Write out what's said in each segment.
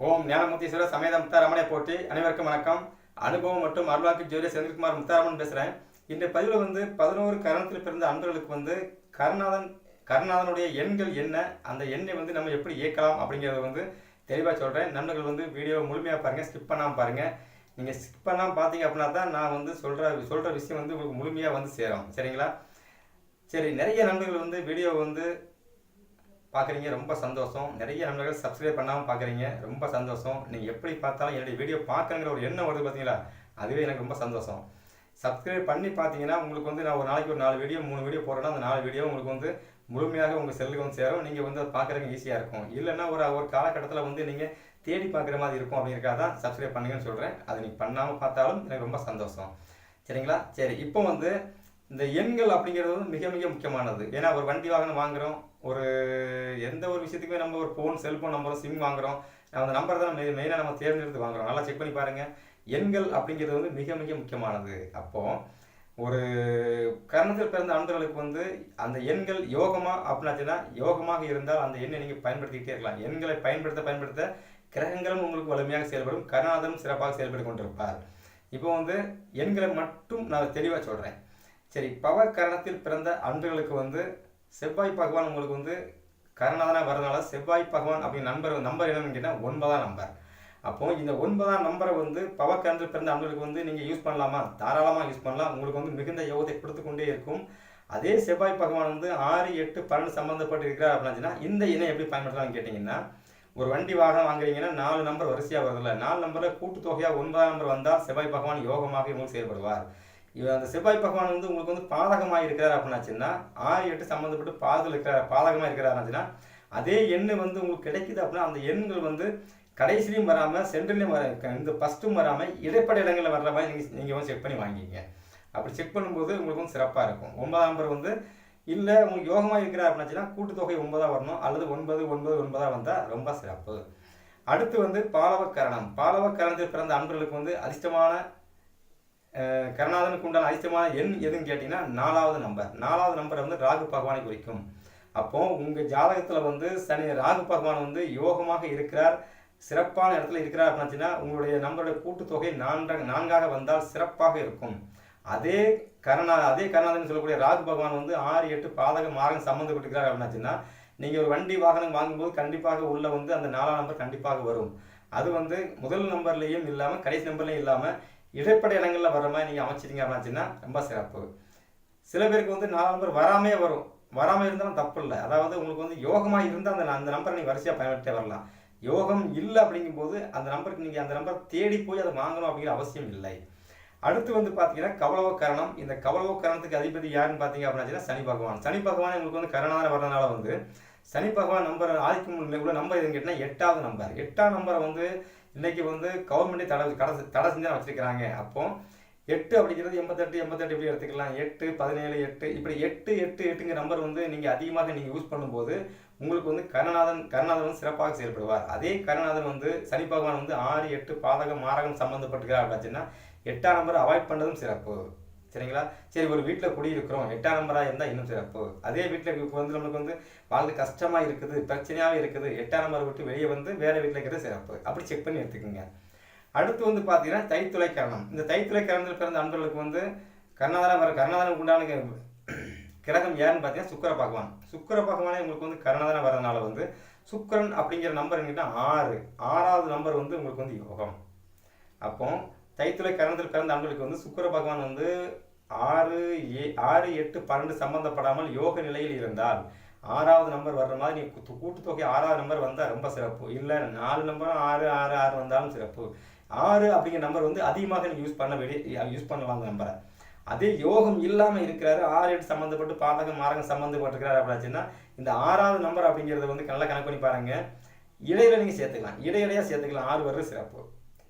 ஓம் ஞானமுத்தீஸ்வர சமேத முத்தாரமனை போட்டி அனைவருக்கும் வணக்கம். அனுபவம் மற்றும் அருள்வாக்கு ஜோதிய செந்தில்குமார் முத்தாரமன் பேசுகிறேன் இந்த பதிவில் வந்து பதினோரு கரணத்தில் பிறந்த அன்பர்களுக்கு வந்து கருணாதன் கருணாதனுடைய எண்கள் என்ன அந்த எண்ணை வந்து நம்ம எப்படி இயக்கலாம் அப்படிங்கிறத வந்து தெளிவாக சொல்கிறேன் நண்பர்கள் வந்து வீடியோவை முழுமையாக பாருங்கள் ஸ்கிப் பண்ணாமல் பாருங்கள் நீங்கள் ஸ்கிப் பண்ணாமல் பார்த்தீங்க அப்படின்னா தான் நான் வந்து சொல்கிற சொல்கிற விஷயம் வந்து உங்களுக்கு முழுமையாக வந்து சேரும். சரிங்களா? சரி நிறைய நண்பர்கள் வந்து வீடியோ வந்து பார்க்குறீங்க ரொம்ப சந்தோஷம். நிறைய நண்பர்கள் சப்ஸ்கிரைப் பண்ணாமல் பார்க்குறீங்க ரொம்ப சந்தோஷம். நீங்கள் எப்படி பார்த்தாலும் என்னுடைய வீடியோ பார்க்குறங்கிற ஒரு எண்ணம் வருது பார்த்தீங்களா அதுவே எனக்கு ரொம்ப சந்தோஷம். சப்ஸ்கிரைப் பண்ணி பார்த்தீங்கன்னா உங்களுக்கு வந்து நான் ஒரு நாளைக்கு ஒரு நாலு வீடியோ மூணு வீடியோ போடுறேன்னா அந்த நாலு வீடியோ உங்களுக்கு வந்து முழுமையாக உங்கள் செல்லுக்கு வந்து சேரும். நீங்கள் வந்து அதை பார்க்குறதுக்கு ஈஸியாக இருக்கும். இல்லைன்னா ஒரு ஒரு காலகட்டத்தில் வந்து நீங்கள் தேடி பார்க்குற மாதிரி இருக்கும் அப்படிங்கிறக்காக தான் சப்ஸ்கிரைப் பண்ணுங்கன்னு சொல்கிறேன் அதை நீங்கள் பண்ணாமல் பார்த்தாலும் எனக்கு ரொம்ப சந்தோஷம். சரிங்களா? சரி இப்போ வந்து இந்த எண்கள் அப்படிங்கிறது வந்து மிக மிக முக்கியமானது. ஏன்னா ஒரு வண்டி வாகனம் வாங்குறோம் ஒரு எந்த ஒரு விஷயத்துக்குமே நம்ம ஒரு ஃபோன் செல்ஃபோன் நம்பர் சிம் வாங்குறோம். அந்த நம்பர் தான் மெயினாக நம்ம தேர்ந்தெடுத்து வாங்குறோம். நல்லா செக் பண்ணி பாருங்கள் எண்கள் அப்படிங்கிறது வந்து மிக மிக முக்கியமானது. அப்போது ஒரு கர்ணத்தில் பிறந்த அன்பர்களுக்கு வந்து அந்த எண்கள் யோகமாக அப்படின்னாச்சுன்னா யோகமாக இருந்தால் அந்த எண்ணை நீங்கள் பயன்படுத்திக்கிட்டே இருக்கலாம். எண்களை பயன்படுத்த பயன்படுத்த கிரகங்களும் உங்களுக்கு வலிமையாக செயல்படும். கருணாதனும் சிறப்பாக செயல்பட்டு கொண்டிருப்பார். இப்போ வந்து எண்களை மட்டும் நான் தெளிவாக சொல்கிறேன் சரி பவர் கரணத்தில் பிறந்த அன்பர்களுக்கு வந்து செவ்வாய் பகவான் உங்களுக்கு வந்து கருணாதனாக வரதுனால செவ்வாய் பகவான் அப்படின்னு நம்பர் நம்பர் என்னன்னு கேட்டால் ஒன்பதாம் நம்பர். அப்போது இந்த ஒன்பதாம் நம்பரை வந்து பவர் கரணத்தில் பிறந்த அன்பர்களுக்கு வந்து நீங்கள் யூஸ் பண்ணலாமா? தாராளமாக யூஸ் பண்ணலாம். உங்களுக்கு வந்து மிகுந்த யோகத்தை கொடுத்து கொண்டே இருக்கும். அதே செவ்வாய் பகவான் வந்து ஆறு எட்டு பன்னெண்டு சம்மந்தப்பட்டு இருக்கிறார் அப்படின்னா இந்த இணை எப்படி பயன்படுத்தலாம்னு கேட்டிங்கன்னா ஒரு வண்டி வாகனம் வாங்குறீங்கன்னா நாலு நம்பர் வரிசையாக வருதுல்ல. நாலு நம்பரில் கூட்டுத்தொகையாக ஒன்பதாம் நம்பர் வந்தால் செவ்வாய் பகவான் யோகமாக உங்களுக்கு செயல்படுவார். இவர் அந்த செவ்வாய் பகவான் வந்து உங்களுக்கு வந்து பாதகமாக இருக்கிறார் அப்படின்னாச்சுன்னா ஆறு எட்டு சம்மந்தப்பட்டு பாதத்தில் இருக்கிறார் பாதகமாக இருக்கிறாருனாச்சுன்னா அதே எண்ணு வந்து உங்களுக்கு கிடைக்குது அப்படின்னா அந்த எண்கள் வந்து கடைசிலையும் வராமல் சென்ட்ரலையும் வர இந்த ஃபஸ்ட்டும் வராமல் இடைப்பட இடங்களில் வர்ற மாதிரி நீங்கள் நீங்கள் வந்து செக் பண்ணி வாங்கிக்கிங்க. அப்படி செக் பண்ணும்போது உங்களுக்கு வந்து சிறப்பாக இருக்கும். ஒன்பதாம் நம்பர் வந்து இல்லை உங்களுக்கு யோகமாக இருக்கிறார் அப்படின்னாச்சுன்னா கூட்டுத்தொகை ஒன்பதாக வரணும் அல்லது ஒன்பது ஒன்பது ஒன்பதாக வந்தால் ரொம்ப சிறப்பு. அடுத்து வந்து பாலவ கரணம். பாலவ பிறந்த அன்பர்களுக்கு வந்து அதிர்ஷ்டமான கருணாதனுக்கு உண்டான அதிர்ஷ்டமான எண் எதுன்னு கேட்டிங்கன்னா நாலாவது நம்பர். நாலாவது நம்பரை வந்து ராகு பகவானை குறிக்கும். அப்போது உங்கள் ஜாதகத்தில் வந்து சனி ராகு பகவான் வந்து யோகமாக இருக்கிறார் சிறப்பான இடத்துல இருக்கிறார் அப்படின்னா உங்களுடைய நம்மளுடைய கூட்டுத்தொகை நான்காக நான்காக வந்தால் சிறப்பாக இருக்கும். அதே கருணா அதே கருணாதன் சொல்லக்கூடிய ராகு பகவான் வந்து ஆறு எட்டு பாதக மார்க்கம் சம்மந்தப்பட்டிருக்கிறார் அப்படின்னாச்சுன்னா நீங்கள் ஒரு வண்டி வாகனம் வாங்கும்போது கண்டிப்பாக உள்ளே வந்து அந்த நாலாம் நம்பர் கண்டிப்பாக வரும். அது வந்து முதல் நம்பர்லேயும் இல்லாமல் கடைசி நம்பர்லேயும் இல்லாமல் இடைப்படை இடங்களில் வர மாதிரி நீங்கள் அமைச்சிட்டீங்க அப்படின்னா ரொம்ப சிறப்பு. சில பேருக்கு வந்து நாலு நம்பர் வராமே. வரும் வராமல் இருந்தாலும் தப்பு இல்லை. அதாவது உங்களுக்கு வந்து யோகமாக இருந்தால் அந்த அந்த நம்பரை நீங்கள் வரிசையாக பயன்படுத்தே வரலாம். யோகம் இல்லை அப்படிங்கும்போது அந்த நம்பருக்கு நீங்கள் அந்த நம்பர் தேடி போய் அதை வாங்கணும் அப்படிங்கிற அவசியம் இல்லை. அடுத்து வந்து பார்த்தீங்கன்னா கவலவ கரணம் இந்த கவலவ கரணத்துக்கு அதிபதி யாருன்னு பார்த்தீங்க அப்படின்னா சனி பகவான். சனி பகவான் உங்களுக்கு வந்து கரணான வரதுனால வந்து சனி பகவான் நம்பர் ஆதிக்கம் உள்ள நம்பர் எதுன்னு கேட்டால் எட்டாவது நம்பர். எட்டாம் நம்பரை வந்து இன்றைக்கி வந்து கவர்மெண்ட்டே தடை கடை தடை செஞ்சு வச்சிருக்கிறாங்க. அப்போ எட்டு அப்படிங்கிறது எண்பத்தெட்டு எண்பத்தெட்டு இப்படி எடுத்துக்கலாம். எட்டு பதினேழு எட்டு. இப்படி எட்டு எட்டு எட்டுங்கிற நம்பர் வந்து நீங்கள் அதிகமாக நீங்கள் யூஸ் பண்ணும்போது உங்களுக்கு வந்து கருணாதன் கருணாதன் வந்து சிறப்பாக செயல்படுவார். அதே கருணாதன் வந்து சனி பகவான் வந்து ஆறு எட்டு பாதகம் மாரகம் சம்மந்தப்பட்டுக்கிறார் அப்படின்னா எட்டாம் நம்பர் அவாய்ட் பண்ணுறதும் சிறப்பு. சரிங்களா? சரி ஒரு வீட்டில் குடியிருக்கிறோம். எட்டாம் நம்பராக இருந்தால் இன்னும் சிறப்பு. அதே வீட்டில் இப்போ வந்து நம்மளுக்கு வந்து வாழ்ந்து கஷ்டமாக இருக்குது பிரச்சனையாகவே இருக்குது. எட்டாம் நம்பரை விட்டு வெளியே வந்து வேறு வீட்டில் இருக்கிறது சிறப்பு. அப்படி செக் பண்ணி எடுத்துக்கோங்க. அடுத்து வந்து பார்த்தீங்கன்னா தைத்துளை கரணம் இந்த தைத்துளை கரணத்தில் பிறந்த அன்பர்களுக்கு வந்து கர்ணாதாரம் வர கர்ணாதாரம் உண்டான கிரகம் யாருன்னு பார்த்தீங்கன்னா சுக்கர பகவான். சுக்கர பகவானே உங்களுக்கு வந்து கர்ணாதாரம் வரதுனால வந்து சுக்கரன் அப்படிங்கிற நம்பர் என்கிட்ட ஆறு. ஆறாவது நம்பர் வந்து உங்களுக்கு வந்து யோகம். அப்போ தைத்துளை கரணத்தில் பிறந்த அன்பர்களுக்கு வந்து சுக்கர பகவான் வந்து ஆறு ஏ ஆறு எட்டு பன்னெண்டு சம்பந்தப்படாமல் யோக நிலையில் இருந்தால் ஆறாவது நம்பர் வர்ற மாதிரி நீ கூட்டுத்தொகை ஆறாவது நம்பர் வந்தால் ரொம்ப சிறப்பு. இல்லை நாலு நம்பரும் ஆறு ஆறு ஆறு வந்தாலும் சிறப்பு. ஆறு அப்படிங்கிற நம்பர் வந்து அதிகமாக நீங்கள் யூஸ் பண்ண வெளியே யூஸ் பண்ணலாம் அந்த நம்பரை அதே யோகம் இல்லாமல் இருக்கிறாரு ஆறு எட்டு சம்மந்தப்பட்டு பாதகம் மாரகம் சம்மந்தப்பட்டிருக்கிறாரு அப்படின்னாச்சுன்னா இந்த ஆறாவது நம்பர் அப்படிங்கிறத வந்து நல்லா கணக்கு பண்ணி பாருங்கள் இடையில நீங்கள் சேர்த்துக்கலாம். இடையிடையாக சேர்த்துக்கலாம். ஆறு வர்றது சிறப்பு.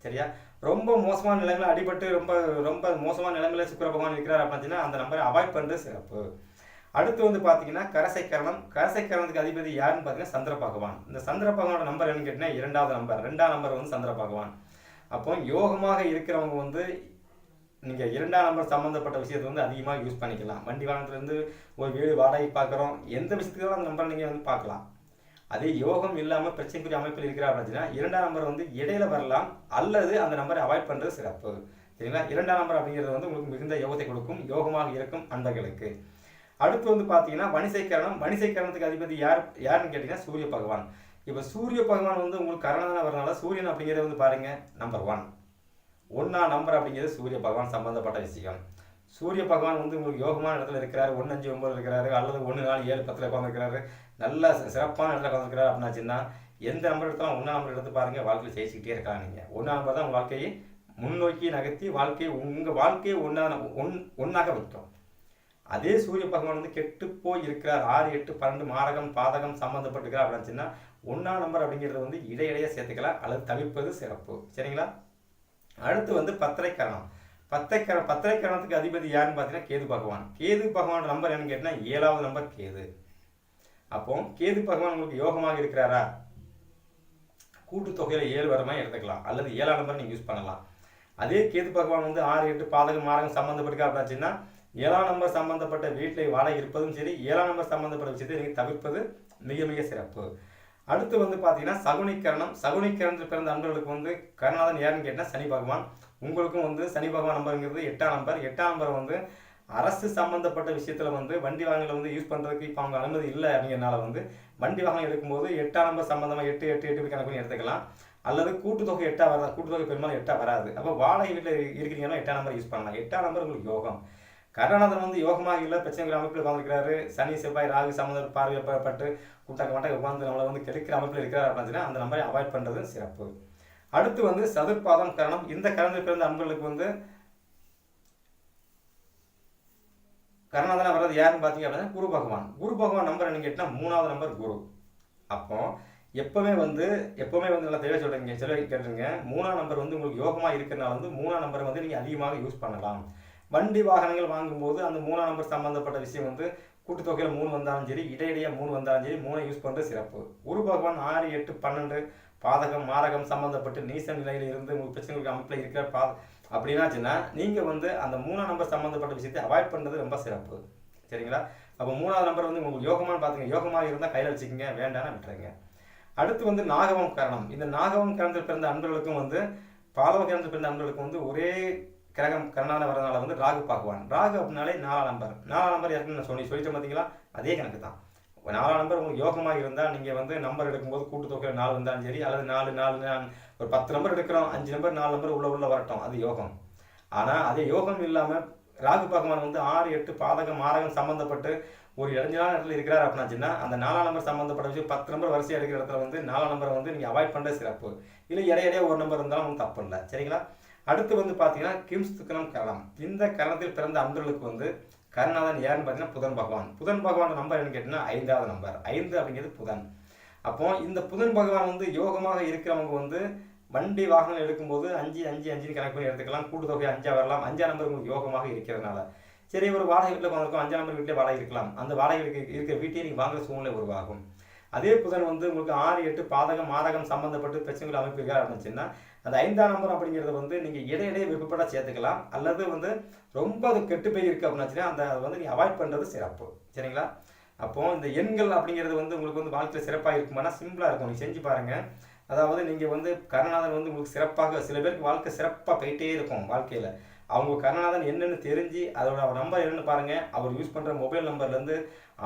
சரியா? ரொம்ப மோசமான நிலைமையில அடிபட்டு ரொம்ப ரொம்ப மோசமான நிலைமையில சுக்கர பகவான் இருக்கிறார் அப்படின்னா அந்த நம்பரை அவாய்ட் பண்ணுறது சிறப்பு. அடுத்து வந்து பார்த்தீங்கன்னா கரசை கரணம் கரசை கரணத்துக்கு அதிபதி யாருன்னு பார்த்தீங்கன்னா சந்திர பகவான் இந்த சந்திர பகவானோட நம்பர் என்னன்னு கேட்டிங்கன்னா இரண்டாவது நம்பர். ரெண்டாம் நம்பர் வந்து சந்திர பகவான் அப்போ யோகமாக இருக்கிறவங்க வந்து நீங்கள் இரண்டாம் நம்பர் சம்மந்தப்பட்ட விஷயத்தை வந்து அதிகமாக யூஸ் பண்ணிக்கலாம். வண்டி வாகனத்துலேருந்து ஒரு வீடு வாடகை பார்க்குறோம். எந்த விஷயத்துக்கு அந்த நம்பரை நீங்கள் வந்து பார்க்கலாம். அதே யோகம் இல்லாமல் பிரச்சனைக்குரிய அமைப்பில் இருக்கிறார் அப்படின்னா இரண்டாம் நம்பர் வந்து இடையில வரலாம் அல்லது அந்த நம்பரை அவாய்ட் பண்ணுறது சிறப்பு. சரிங்களா? இரண்டாம் நம்பர் அப்படிங்கிறது வந்து உங்களுக்கு மிகுந்த யோகத்தை கொடுக்கும் யோகமாக இருக்கும் அன்பர்களுக்கு. அடுத்து வந்து பார்த்தீங்கன்னா வணிசைக்கரணம். வணிசைக்கரணத்துக்கு அதிபதி யார் யாருன்னு கேட்டிங்கன்னா சூரிய பகவான். இப்போ சூரிய பகவான் வந்து உங்களுக்கு கரணான வரனால சூரியன் அப்படிங்கிறது வந்து பாருங்கள் நம்பர் ஒன் ஒன்றா நம்பர் அப்படிங்கிறது சூரிய பகவான் சம்பந்தப்பட்ட விஷயம். சூரிய பகவான் வந்து உங்களுக்கு யோகமான இடத்துல இருக்கிறாரு ஒன்று அஞ்சு ஒம்பது இருக்கிறாரு அல்லது ஒன்று நாலு ஏழு பத்தில் உட்காந்துருக்கிறாரு நல்ல சிறப்பான இடத்துல உட்காந்துருக்கிறாரு அப்படின்னாச்சுன்னா எந்த நம்பர் எடுத்தாலும் ஒன்றா நம்பர் எடுத்து பாருங்கள் வாழ்க்கையில் ஜெயிச்சுக்கிட்டே இருக்கலாம் நீங்கள் ஒன்றா நம்பர் தான் உங்கள் வாழ்க்கையை முன்னோக்கி நகர்த்தி வாழ்க்கையை உங்கள் வாழ்க்கையை ஒன்றா ஒன் ஒன்றாக வைக்கும் அதே சூரிய பகவான் வந்து கெட்டு போய் இருக்கிறார். ஆறு எட்டு பன்னெண்டு மாரகம் பாதகம் சம்மந்தப்பட்டிருக்கிறார் அப்படின்னுச்சுன்னா ஒன்றா நம்பர் அப்படிங்கிறது வந்து இடையிடையே சேர்த்துக்கலாம். அல்லது தவிர்ப்பது சிறப்பு. சரிங்களா? அடுத்து வந்து பத்திரை கரணம் பத்திரைக்கரணத்துக்கு கர அதிபதி யாருன்னு பார்த்தீங்கன்னா கேது பகவான். கேது பகவான் நம்பர் என்னன்னு கேட்டால் ஏழாவது நம்பர் கேது. அப்போ கேது பகவான் உங்களுக்கு யோகமாக இருக்கிறாரா? கூட்டுத்தொகையில் ஏழு வரமா எடுத்துக்கலாம். அல்லது ஏழாம் நம்பர் நீங்கள் யூஸ் பண்ணலாம். அதே கேது பகவான் வந்து ஆறு எட்டு பாதகம் மாரகம் சம்மந்தப்பட்டிருக்கா அப்படின்னாச்சுன்னா ஏழாம் நம்பர் சம்மந்தப்பட்ட வீட்டில் வாடகை இருப்பதும் சரி ஏழாம் நம்பர் சம்மந்தப்பட்ட விஷயத்தை நீங்கள் தவிர்ப்பது மிக மிக சிறப்பு. அடுத்து வந்து பார்த்தீங்கன்னா சகுனிக்கரணம். சகுனிக்கரணத்தில் பிறந்த அன்பர்களுக்கு வந்து கருணாதன் யாருன்னு கேட்டால் சனி பகவான். உங்களுக்கும் வந்து சனி பகவான் நம்பருங்கிறது எட்டாம் நம்பர் எட்டாம் நம்பர் வந்து அரசு சம்பந்தப்பட்ட விஷயத்தில் வந்து வண்டி வாகனங்களை வந்து யூஸ் பண்ணுறதுக்கு இப்போ அவங்க அனுமதி இல்லை அப்படிங்கிறனால வந்து வண்டி வாகனம் எடுக்கும்போது எட்டாம் நம்பர் சம்மந்தமாக எட்டு எட்டு எட்டு கணக்கு எடுத்துக்கலாம். அல்லது கூட்டுத்தொகை எட்டாக வராது கூட்டுத்தொகை பெரும்பாலும் எட்டா வராது. அப்போ வாழை வீட்டில் இருக்கிறீங்கன்னா எட்டாம் நம்பர் யூஸ் பண்ணலாம். எட்டாம் நம்பர் உங்களுக்கு யோகம். கருணாநாதன் வந்து யோகமாக இல்லை பிரச்சனைகள் அமைப்பில் உட்காந்துருக்கிறாரு சனி செவ்வாய் ராகு சம்மந்தம் பார்வையப்பட்டு கூட்டாக்க மாட்டாக உட்காந்து நம்மளை வந்து கெடுக்கிற அமைப்பில் இருக்கிறார் அப்படின்னா அந்த நம்பரை அவாய்ட் பண்ணுறது சிறப்பு. அடுத்து வந்து சதுர்பாதம் கரணம். இந்த கரணத்தில் பிறந்த அன்பர்களுக்கு வந்து கர்ணாதனா வர்றது யாருன்னு பார்த்தீங்க அப்படின்னா குரு பகவான். குரு பகவான் நம்பர் என்ன கேட்டால் மூணாவது நம்பர் குரு. அப்போ எப்பவுமே வந்து எப்பவுமே வந்து நல்லா தெளிவாக சொல்றீங்க சில கேட்டுருங்க. மூணாம் நம்பர் வந்து உங்களுக்கு யோகமாக இருக்கிறனால வந்து மூணாம் நம்பரை வந்து நீங்கள் அதிகமாக யூஸ் பண்ணலாம். வண்டி வாகனங்கள் வாங்கும்போது அந்த மூணாம் நம்பர் சம்மந்தப்பட்ட விஷயம் வந்து கூட்டுத்தொகையில் மூணு வந்தாலும் சரி இடையிடையே மூணு வந்தாலும் சரி மூணை யூஸ் பண்ணுறது சிறப்பு. குரு பகவான் ஆறு எட்டு பன்னெண்டு பாதகம் மாரகம் சம்மந்தப்பட்டு நீச நிலையில் இருந்து உங்களுக்கு பிரச்சனைகளுக்கு அமைப்பில் இருக்கிற பா அப்படின்னாச்சுன்னா நீங்கள் வந்து அந்த மூணாம் நம்பர் சம்மந்தப்பட்ட விஷயத்தை அவாய்ட் பண்ணுறது ரொம்ப சிறப்பு. சரிங்களா? அப்போ மூணாவது நம்பர் வந்து உங்களுக்கு யோகமானு பார்த்துங்க யோகமாக இருந்தால் கையில் வச்சுக்கோங்க வேண்டாம்னு விட்டுருங்க. அடுத்து வந்து நாகவம் கரணம். இந்த நாகவம் கரணத்தில் பிறந்த அன்பர்களுக்கும் வந்து பாலவ கரணத்தில் பிறந்த அன்பர்களுக்கும் வந்து ஒரே கிரகம் கரணான வரதுனால வந்து ராகு பார்க்குவான் ராகு அப்படின்னாலே நாலாம் நம்பர் நாலாம் நம்பர் ஏற்கனவே நான் சொல்லி சொல்லிட்டு பார்த்தீங்களா அதே கணக்கு தான் நாலு நம்பர் உங்களுக்கு யோகமாக இருந்தால் நீங்கள் வந்து நம்பர் எடுக்கும்போது கூட்டுத்தொகை நாலு இருந்தாலும் சரி அல்லது நாலு நாலு ஒரு பத்து நம்பர் எடுக்கிறோம் அஞ்சு நம்பர் நாலு நம்பர் உள்ள உள்ள வரட்டும். அது யோகம். ஆனால் அதே யோகம் இல்லாமல் ராகு பகவான் வந்து ஆறு எட்டு பாதகம் மாரகம் சம்மந்தப்பட்டு ஒரு இடைஞ்சலான இடத்துல இருக்கிறார் அப்படின்னாச்சுன்னா அந்த நாலாம் நம்பர் சம்மந்தப்பட்ட விஷயம் பத்து நம்பர் வரிசை எடுக்கிற இடத்துல வந்து நாலாம் நம்பரை வந்து நீங்கள் அவாய்ட் பண்ணுற சிறப்பு. இல்லை இடையிடையே ஒரு நம்பர் இருந்தாலும் ஒன்றும் தப்பு இல்லை. சரிங்களா? அடுத்து வந்து பார்த்தீங்கன்னா கிம்ஸ் துக்கணம் கரணம். இந்த கரணத்தில் பிறந்த அன்பர்களுக்கு வந்து கருணாதன் யாருன்னு பார்த்தீங்கன்னா புதன் பகவான். புதன் பகவான் நம்பர் என்னன்னு கேட்டீங்கன்னா ஐந்தாவது நம்பர் ஐந்து அப்படிங்கிறது புதன். அப்போ இந்த புதன் பகவான் வந்து யோகமாக இருக்கிறவங்க வந்து வண்டி வாகனம் எடுக்கும்போது அஞ்சு அஞ்சு அஞ்சுன்னு கணக்கு பண்ணி எடுத்துக்கலாம். கூட்டுத்தொகை அஞ்சா வரலாம். அஞ்சா நம்பர் உங்களுக்கு யோகமாக இருக்கிறதுனால. சரி ஒரு வாடகை வீட்டில் வந்திருக்கும் அஞ்சா நம்பர் வீட்டில் வாடகை இருக்கலாம். அந்த வாடகை இருக்கிற வீட்டையே நீங்கள் வாங்குற சூழ்நிலை உருவாகும். அதே புதன் வந்து உங்களுக்கு ஆறு எட்டு பாதகம் மாதகம் சம்பந்தப்பட்டு பிரச்சனைகள் அமைப்பு இருந்துச்சுன்னா அந்த ஐந்தாம் நம்பர் அப்படிங்கிறத வந்து நீங்கள் இடையிடையே விருப்பப்பட சேர்த்துக்கலாம். அல்லது வந்து ரொம்ப அது கெட்டு போய் இருக்கு அப்படின்னாச்சுன்னா அந்த அதை வந்து நீங்கள் அவாய்ட் பண்ணுறது சிறப்பு. சரிங்களா? அப்போது இந்த எண்கள் அப்படிங்கிறது வந்து உங்களுக்கு வந்து வாழ்க்கையில் சிறப்பாக இருக்குமானா சிம்பிளாக இருக்கும். நீங்கள் செஞ்சு பாருங்கள் அதாவது நீங்கள் வந்து கருணாதன் வந்து உங்களுக்கு சிறப்பாக சில பேருக்கு வாழ்க்கை சிறப்பாக போயிட்டே இருக்கும் வாழ்க்கையில். அவங்க கருணாதன் என்னென்னு தெரிஞ்சு அதோட அவர் நம்பர் என்னென்னு பாருங்கள் அவர் யூஸ் பண்ணுற மொபைல் நம்பர்லேருந்து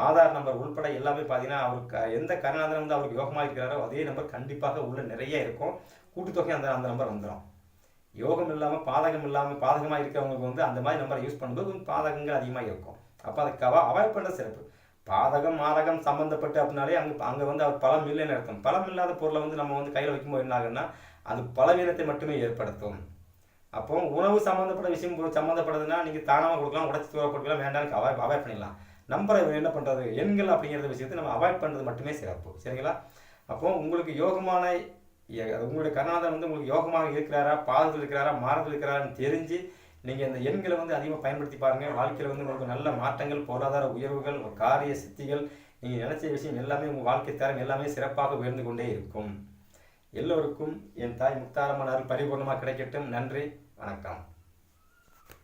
ஆதார் நம்பர் உள்பட எல்லாமே பார்த்தீங்கன்னா அவருக்கு எந்த கருணாதன் வந்து அவருக்கு யோகமாக இருக்கிறாரோ அதே நம்பர் கண்டிப்பாக உள்ள நிறைய இருக்கும். கூட்டுத்தொகை அந்த அந்த நம்பர் வந்துடும் யோகம் இல்லாமல் பாதகம் இல்லாமல் பாதகமாக இருக்கிறவங்களுக்கு வந்து அந்த மாதிரி நம்பரை யூஸ் பண்ணும்போது பாதகங்கள் அதிகமாக இருக்கும். அப்போ அதை கவா அவாய்ட் பண்ணுற சிறப்பு. பாதகம் மாதகம் சம்மந்தப்பட்டு அப்படின்னாலே அங்கே அங்கே வந்து அவர் பலம் இல்லைன்னு அர்த்தம். பலம் இல்லாத பொருளை வந்து நம்ம வந்து கையில் வைக்கும்போது என்ன ஆகுன்னா அது பலவீனத்தை மட்டுமே ஏற்படுத்தும். அப்போ உணவு சம்மந்தப்பட்ட விஷயம் சம்மந்தப்படுதுன்னா நீங்கள் தானாக கொடுக்கலாம் உடச்சி தூர கொடுக்கலாம் வேண்டாம் அவாய்ட் அவாய்ட் பண்ணிடலாம். நம்பரை என்ன பண்ணுறது எண்கள் அப்படிங்கிற விஷயத்தை நம்ம அவாய்ட் பண்ணுறது மட்டுமே சிறப்பு. சரிங்களா? அப்போ உங்களுக்கு யோகமான உங்களுடைய கருணாதன் வந்து உங்களுக்கு யோகமாக இருக்கிறாரா? பாதத்தில் இருக்கிறாரா? மாறத்தில் இருக்கிறாரான்னு தெரிஞ்சு நீங்கள் இந்த எண்களை வந்து அதிகமாக பயன்படுத்தி பாருங்கள் வாழ்க்கையில் வந்து உங்களுக்கு நல்ல மாற்றங்கள் பொருளாதார உயர்வுகள் காரிய சித்திகள் நீங்கள் நினைச்ச விஷயம் எல்லாமே உங்கள் வாழ்க்கை தரம் எல்லாமே சிறப்பாக உயர்ந்து கொண்டே இருக்கும். எல்லோருக்கும் என் தாய் முக்தாரம்மன் பரிபூர்ணமாக கிடைக்கட்டும். நன்றி. வணக்கம்